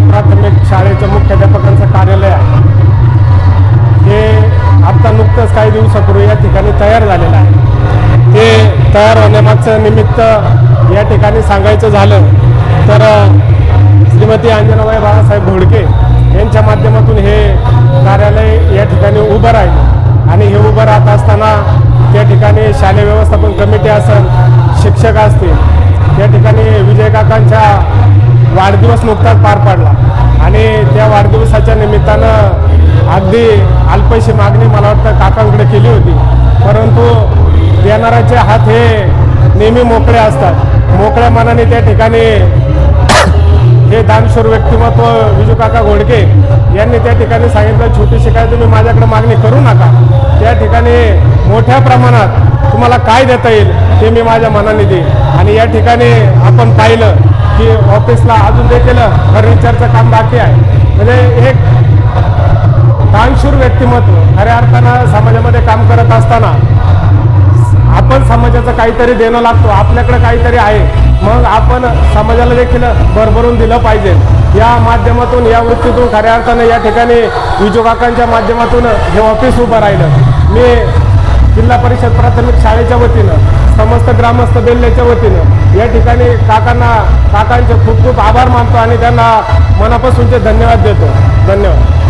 प्राथमिक शाळेच्या मुख्याध्यापकांचं कार्यालय आहे. हे आत्ता नुकतंच काही दिवसापूर्वी या ठिकाणी तयार झालेलं आहे. ते तयार होण्यामागचं निमित्त या ठिकाणी सांगायचं झालं तर श्रीमती अंजनाबाई बाळासाहेब घोडके यांच्या माध्यमातून हे कार्यालय या ठिकाणी उभं राहिलं. आणि हे उभं राहत असताना त्या ठिकाणी शालेय व्यवस्थापन कमिटी असेल शिक्षक असतील त्या ठिकाणी विजय काकांच्या वाढदिवस नुकताच पार पडला. आणि त्या वाढदिवसाच्या निमित्तानं अगदी अल्पशी मागणी मला वाटतं काकांकडे केली होती. परंतु देणाऱ्याचे हात हे नेहमी मोकळे असतात. मोकळ्या मनाने त्या ठिकाणी हे दानशूर व्यक्तिमत्व विजू काका घोडके यांनी त्या ठिकाणी सांगितलं छोटीशी काय तुम्ही माझ्याकडे मागणी करू नका. त्या ठिकाणी मोठ्या प्रमाणात तुम्हाला काय देता येईल ते मी माझ्या मनाने देईन. आणि या ठिकाणी आपण पाहिलं की ऑफिसला अजून देखील फर्निचरचं काम बाकी आहे. म्हणजे एक दानशूर व्यक्तिमत्व खऱ्या अर्थानं समाजामध्ये काम करत असताना आपण समाजाचं काहीतरी देणं लागतो आपल्याकडे काहीतरी आहे. मग आपण समाजाला देखील भरभरून दिलं पाहिजे. या माध्यमातून या वृत्तीतून खऱ्या अर्थानं या ठिकाणी विजू काकांच्या माध्यमातून हे ऑफिस उभं राहिलं. मी जिल्हा परिषद प्राथमिक शाळेच्या वतीनं समस्त ग्रामस्थ बेल्ल्याच्या वतीनं या ठिकाणी काकांना काकांचे खूप खूप आभार मानतो आणि त्यांना मनापासूनचे धन्यवाद देतो. धन्यवाद.